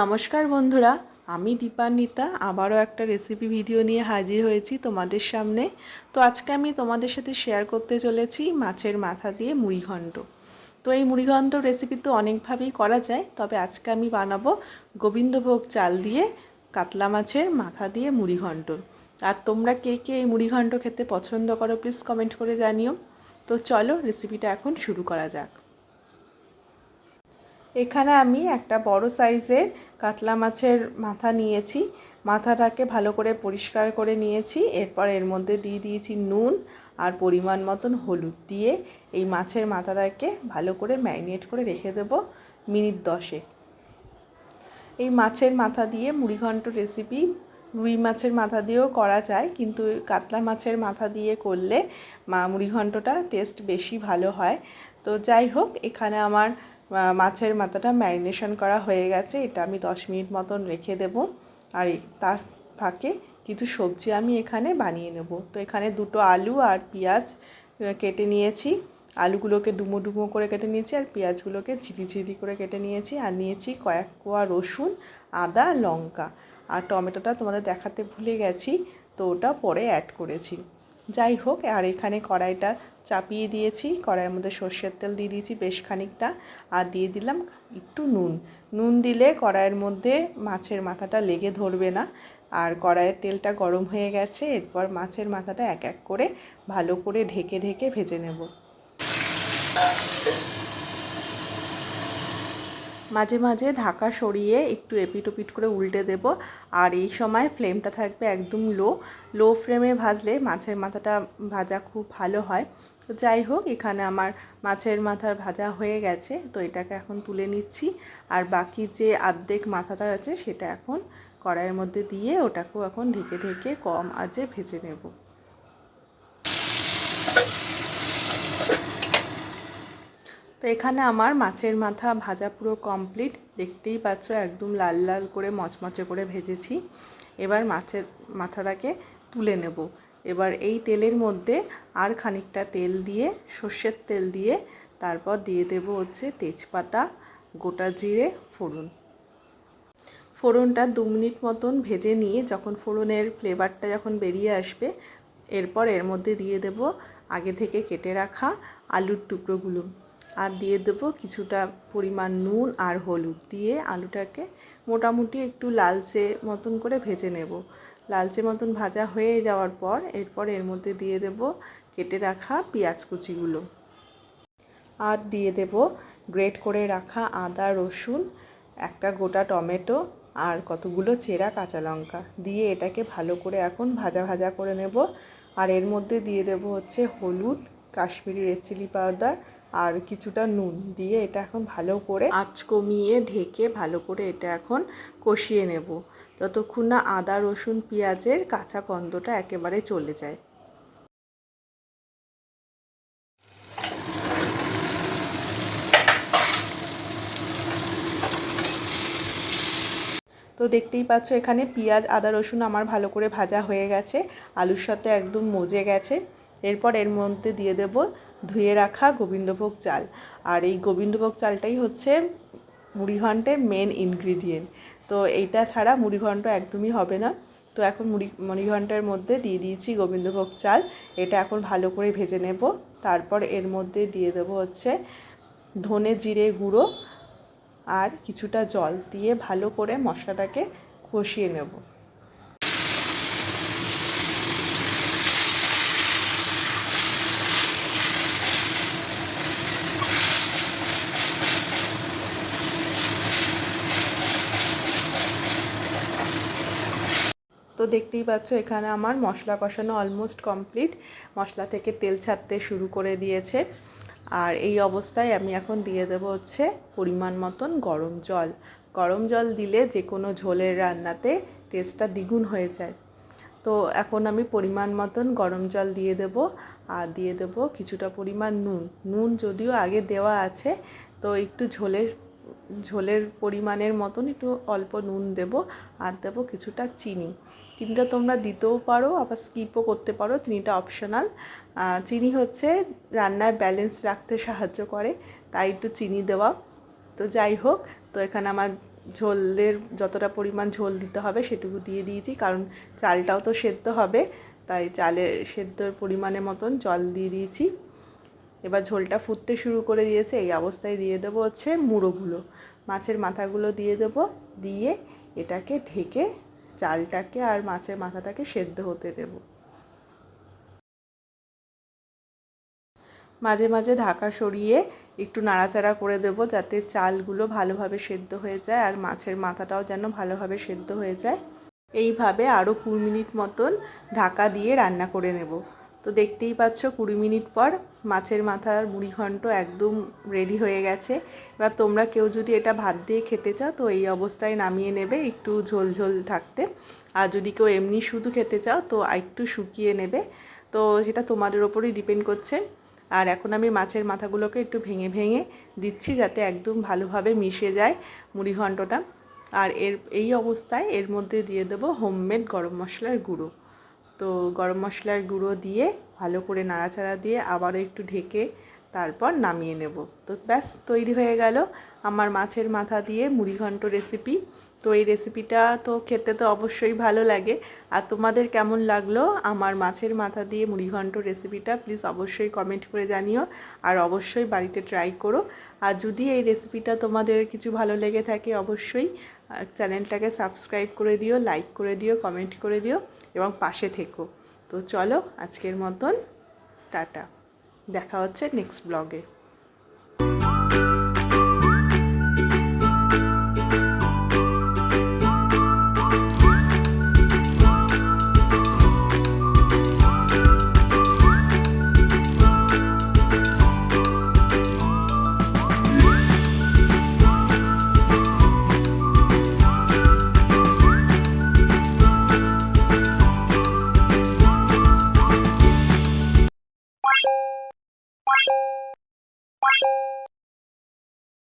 নমস্কার বন্ধুরা, আমি দীপান্বিতা, আবারও একটা রেসিপি ভিডিও নিয়ে হাজির হয়েছি তোমাদের সামনে। তো আজকে আমি তোমাদের সাথে শেয়ার করতে চলেছি মাছের মাথা দিয়ে মুড়িঘণ্ট তো এই মুড়িঘণ্ট রেসিপি তো অনেকভাবেই করা যায়, তবে আজকে আমি বানাবো গোবিন্দভোগ চাল দিয়ে কাতলা মাছের মাথা দিয়ে মুড়িঘণ্ট আর তোমরা কে কে এই মুড়িঘণ্ট খেতে পছন্দ করো প্লিজ কমেন্ট করে জানিও। তো চলো রেসিপিটা এখন শুরু করা যাক। এখানে আমি একটা বড় সাইজের কাতলা মাছের মাথা নিয়েছি। মাথাটাকে ভালো করে পরিষ্কার করে নিয়েছি। এরপর এর মধ্যে দিয়ে দিয়েছি নুন আর পরিমাণ মতন হলুদ দিয়ে এই মাছের মাথাটাকে ভালো করে ম্যারিনেট করে রেখে দেবো মিনিট দশে এই মাছের মাথা দিয়ে মুড়িঘণ্ট রেসিপি রুই মাছের মাথা দিয়েও করা যায়, কিন্তু কাতলা মাছের মাথা দিয়ে করলে মা মুড়িঘণ্টটা টেস্ট বেশি ভালো হয়। তো যাই হোক, এখানে আমার মাছের মাথাটা ম্যারিনেশন করা হয়ে গেছে। এটা আমি দশ মিনিট মতন রেখে দেব। আর তার ফাঁকে কিছু সবজি আমি এখানে বানিয়ে নেব। তো এখানে দুটো আলু আর পেঁয়াজ কেটে নিয়েছি। আলুগুলোকে ডুমো ডুমো করে কেটে নিয়েছি আর পেঁয়াজগুলোকে ঝিরি ঝিরি করে কেটে নিয়েছি। আর নিয়েছি কয়েক কোয়া রসুন, আদা, লঙ্কা। আর টমেটোটা তোমাদের দেখাতে ভুলে গেছি, তো ওটা পরে অ্যাড করেছি। যাই হোক, আর এখানে কড়াইটা চাপিয়ে দিয়েছি। কড়াইয়ের মধ্যে সর্ষের তেল দিয়ে দিয়েছি বেশ খানিকটা। আর দিয়ে দিলাম একটু নুন। নুন দিলে কড়াইয়ের মধ্যে মাছের মাথাটা লেগে ধরবে না। আর কড়াইয়ের তেলটা গরম হয়ে গেছে, এরপর মাছের মাথাটা এক এক করে ভালো করে ঢেকে ঢেকে ভেজে নেব। মাঝে মাঝে ঢাকা সরিয়ে একটু এপিট ওপিট করে উল্টে দেব। আর এই সময় ফ্লেমটা থাকবে একদম লো। লো ফ্লেমে ভাজলে মাছের মাথাটা ভাজা খুব ভালো হয়। তো যাই হোক, এখানে আমার মাছের মাথার ভাজা হয়ে গেছে। তো এটাকে এখন তুলে নিচ্ছি। আর বাকি যে আর্ধেক মাথাটা আছে, সেটা এখন কড়াইয়ের মধ্যে দিয়ে ওটাকেও এখন ঢেকে ঢেকে কম আজে ভেজে নেব। তো এখানে আমার মাছের মাথা ভাজা পুরো কমপ্লিট দেখতেই পাচ্ছ, একদম লাল লাল করে মচমচে করে ভেজেছি। এবার মাছের মাথাটাকে তুলে নেব। এবার এই তেলের মধ্যে আর খানিকটা তেল দিয়ে, সর্ষের তেল দিয়ে তারপর দিয়ে দেব হচ্ছে তেজপাতা, গোটা জিরে, ফোড়ন। ফোড়নটা দু মিনিট মতন ভেজে নিয়ে যখন ফোড়নের ফ্লেভারটা যখন বেরিয়ে আসবে, এরপর এর মধ্যে দিয়ে দেব আগে থেকে কেটে রাখা আলুর টুকরোগুলো। আর দিয়ে দেবো কিছুটা পরিমাণ নুন আর হলুদ দিয়ে আলুটাকে মোটামুটি একটু লালচে মতন করে ভেজে নেব। লালচে মতন ভাজা হয়ে যাওয়ার পর এরপর এর মধ্যে দিয়ে দেব কেটে রাখা পেঁয়াজ কুচিগুলো। আর দিয়ে দেব গ্রেট করে রাখা আদা, রসুন, একটা গোটা টমেটো আর কতগুলো চেরা কাঁচা লঙ্কা দিয়ে এটাকে ভালো করে এখন ভাজা ভাজা করে নেব। আর এর মধ্যে দিয়ে দেব হচ্ছে হলুদ, কাশ্মীরি রেড চিলি পাউডার আর কিছুটা নুন দিয়ে এটা এখন ভালো করে আঁচ কমিয়ে ঢেকে ভালো করে এটা এখন কষিয়ে নেব। যতক্ষণ না আদা, রসুন, পেঁয়াজের কাঁচা গন্ধটা একেবারে চলে যায়। তো দেখতেই পাচ্ছ এখানে পেঁয়াজ, আদা, রসুন আমার ভালো করে ভাজা হয়ে গেছে। আলুর সাথে একদম মজে গেছে। এরপর এর মধ্যে দিয়ে দেব ধুয়ে রাখা গোবিন্দভোগ চাল। আর এই গোবিন্দভোগ চালটাই হচ্ছে মুড়িঘণ্টের মেন ইনগ্রিডিয়েন্ট তো এইটা ছাড়া মুড়িঘণ্ট একদমই হবে না। তো এখন মুড়ি মুড়িঘণ্টের মধ্যে দিয়ে দিয়েছি গোবিন্দভোগ চাল। এটা এখন ভালো করে ভেজে নেব। তারপর এর মধ্যে দিয়ে দেব হচ্ছে ধনে জিরে গুঁড়ো আর কিছুটা জল দিয়ে ভালো করে মশলাটাকে কষিয়ে নেব। তো দেখতেই পাচ্ছ, এখানে আমার মশলা কষানো অলমোস্ট কমপ্লিট মশলা থেকে তেল ছাড়তে শুরু করে দিয়েছে। আর এই অবস্থায় আমি এখন দিয়ে দেবো হচ্ছে পরিমাণ মতন গরম জল। গরম জল দিলে যে কোনো ঝোলের রান্নাতে টেস্টটা দ্বিগুণ হয়ে যায়। তো এখন আমি পরিমাণ মতন গরম জল দিয়ে দেব আর দিয়ে দেব কিছুটা পরিমাণ নুন। নুন যদিও আগে দেওয়া আছে, তো একটু ঝোলের ঝোলের পরিমাণের মতন একটু অল্প নুন দেব, আর দেব কিছুটা চিনি। চিনিটা তোমরা দিতেও পারো, আবার স্কিপও করতে পারো, চিনিটা অপশনাল চিনি হচ্ছে রান্নার ব্যালেন্স রাখতে সাহায্য করে, তাই একটু চিনি দেওয়া। তো যাই হোক, তো এখানে আমার ঝোলের যতটা পরিমাণ ঝোল দিতে হবে সেটুকু দিয়ে দিয়েছি, কারণ চালটাও তো সেদ্ধ হবে, তাই চালের সেদ্ধর পরিমাণের মতন জল দিয়ে দিয়েছি। এবার ঝোলটা ফুটতে শুরু করে দিয়েছে। এই অবস্থায় দিয়ে দেবো হচ্ছে মুড়োগুলো। মাছের মাথাগুলো দিয়ে দেবো। দিয়ে এটাকে ঢেকে চালটাকে আর মাছের মাথাটাকে সেদ্ধ হতে দেবো। মাঝে মাঝে ঢাকা সরিয়ে একটু নাড়াচাড়া করে দেব যাতে চালগুলো ভালোভাবে সেদ্ধ হয়ে যায় আর মাছের মাথাটাও যেন ভালোভাবে সেদ্ধ হয়ে যায়। এইভাবে আরও কুড়ি মিনিট মতন ঢাকা দিয়ে রান্না করে নেব। তো দেখতেই পাচ্ছ কুড়ি মিনিট পর মাছের মাথার মুড়ি ঘন্ট একদম রেডি হয়ে গেছে। এবার তোমরা কেউ যদি এটা ভাত দিয়ে খেতে চাও, তো এই অবস্থায় নামিয়ে নেবে একটু ঝোল ঝোল থাকতে। আর যদি কেউ এমনি শুধু খেতে চাও, তো একটু শুকিয়ে নেবে। তো সেটা তোমাদের ওপরই ডিপেন্ড করছে। আর এখন আমি মাছের মাথাগুলোকে একটু ভেঙে ভেঙে দিচ্ছি যাতে একদম ভালোভাবে মিশে যায় মুড়ি ঘন্টটা আর এর, এই অবস্থায় এর মধ্যে দিয়ে দেবো হোমমেড গরম মশলার গুঁড়ো। তো গরম মশলার গুঁড়ো দিয়ে ভালো করে নাড়াচাড়া দিয়ে আবারও একটু ঢেকে তারপর নামিয়ে নেব। তো ব্যাস, তৈরি হয়ে গেল আমার মাছের মাথা দিয়ে মুড়িঘণ্ট রেসিপি তো এই রেসিপিটা তো খেতে তো অবশ্যই ভালো লাগে। আর তোমাদের কেমন লাগল আমার মাছের মাথা দিয়ে মুড়িঘণ্ট রেসিপিটা প্লিজ অবশ্যই কমেন্ট করে জানিও। আর অবশ্যই বাড়িতে ট্রাই করো। আর যদি এই রেসিপিটা তোমাদের কিছু ভালো লেগে থাকে অবশ্যই চ্যানেলটাকে সাবস্ক্রাইব করে দিও, লাইক করে দিও, কমেন্ট করে দিও এবং পাশে থেকো। তো চলো আজকের মতন, টাটা। দেখা হচ্ছে নেক্সট ব্লগে।